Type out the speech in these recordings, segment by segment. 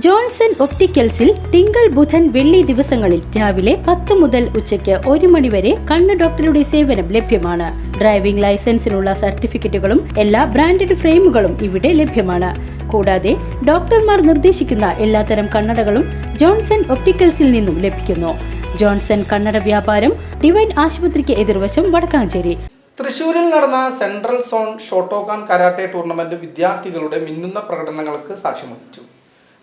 Johnson ഒപ്റ്റിക്കൽസിൽ തിങ്കൾ ബുധൻ വെള്ളി ദിവസങ്ങളിൽ രാവിലെ പത്ത് മുതൽ ഉച്ചയ്ക്ക് ഒരു മണിവരെ കണ്ണ് ഡോക്ടറുടെ സേവനം ലഭ്യമാണ്. ഡ്രൈവിംഗ് ലൈസൻസിനുള്ള സർട്ടിഫിക്കറ്റുകളും എല്ലാ ബ്രാൻഡഡ് ഫ്രെയിമുകളും ഇവിടെ ലഭ്യമാണ്. കൂടാതെ ഡോക്ടർമാർ നിർദ്ദേശിക്കുന്ന എല്ലാത്തരം കണ്ണടകളും ജോൺസൺ ഒപ്റ്റിക്കൽസിൽ നിന്നും ലഭിക്കുന്നു. ജോൺസൺ കണ്ണട വ്യാപാരം ഡിവൈൻ ആശുപത്രിക്ക് എതിർവശം വടക്കാഞ്ചേരി. തൃശൂരിൽ നടന്ന central zone shotokan karate tournament വിദ്യാർത്ഥികളുടെ മിന്നുന്ന പ്രകടനങ്ങൾക്ക് സാക്ഷ്യം വഹിച്ചു.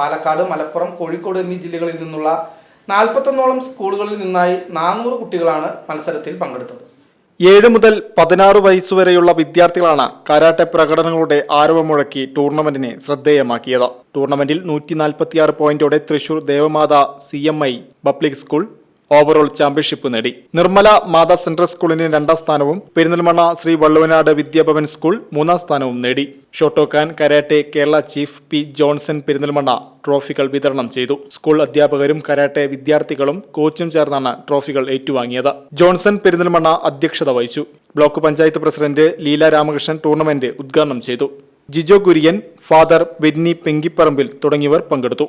പാലക്കാട് മലപ്പുറം കോഴിക്കോട് എന്നീ ജില്ലകളിൽ നിന്നുള്ള നാൽപ്പത്തൊന്നോളം സ്കൂളുകളിൽ നിന്നായി നാനൂറ് കുട്ടികളാണ് മത്സരത്തിൽ പങ്കെടുത്തത്. ഏഴ് മുതൽ പതിനാറ് വയസ്സുവരെയുള്ള വിദ്യാർത്ഥികളാണ് കരാട്ടെ പ്രകടനങ്ങളുടെ ആരവം മുഴക്കി ടൂർണമെന്റിനെ ശ്രദ്ധേയമാക്കിയത്. ടൂർണമെന്റിൽ നൂറ്റി നാൽപ്പത്തിയാറ് പോയിന്റോടെ Thrissur Devamatha C M I public school overall championship നേടി. നിർമ്മല മാതാ സെൻട്രൽ സ്കൂളിന് രണ്ടാം സ്ഥാനവും പെരിന്തൽമണ്ണ ശ്രീ വള്ളുവനാട് വിദ്യാഭവൻ സ്കൂൾ മൂന്നാം സ്ഥാനവും നേടി. Shotokan karate Kerala chief P Johnson Perinthalmanna ട്രോഫികൾ വിതരണം ചെയ്തു. സ്കൂൾ അധ്യാപകരും കരാട്ടെ വിദ്യാർത്ഥികളും കോച്ചും ചേർന്നാണ് ട്രോഫികൾ ഏറ്റുവാങ്ങിയത്. ജോൺസൺ പെരിന്തൽമണ്ണ അധ്യക്ഷത വഹിച്ചു. Block panchayat president Leela Ramakrishnan tournament ഉദ്ഘാടനം ചെയ്തു. ജിജോ കുര്യൻ ഫാദർ ബെന്നി പെങ്കിപ്പറമ്പിൽ തുടങ്ങിയവർ പങ്കെടുത്തു.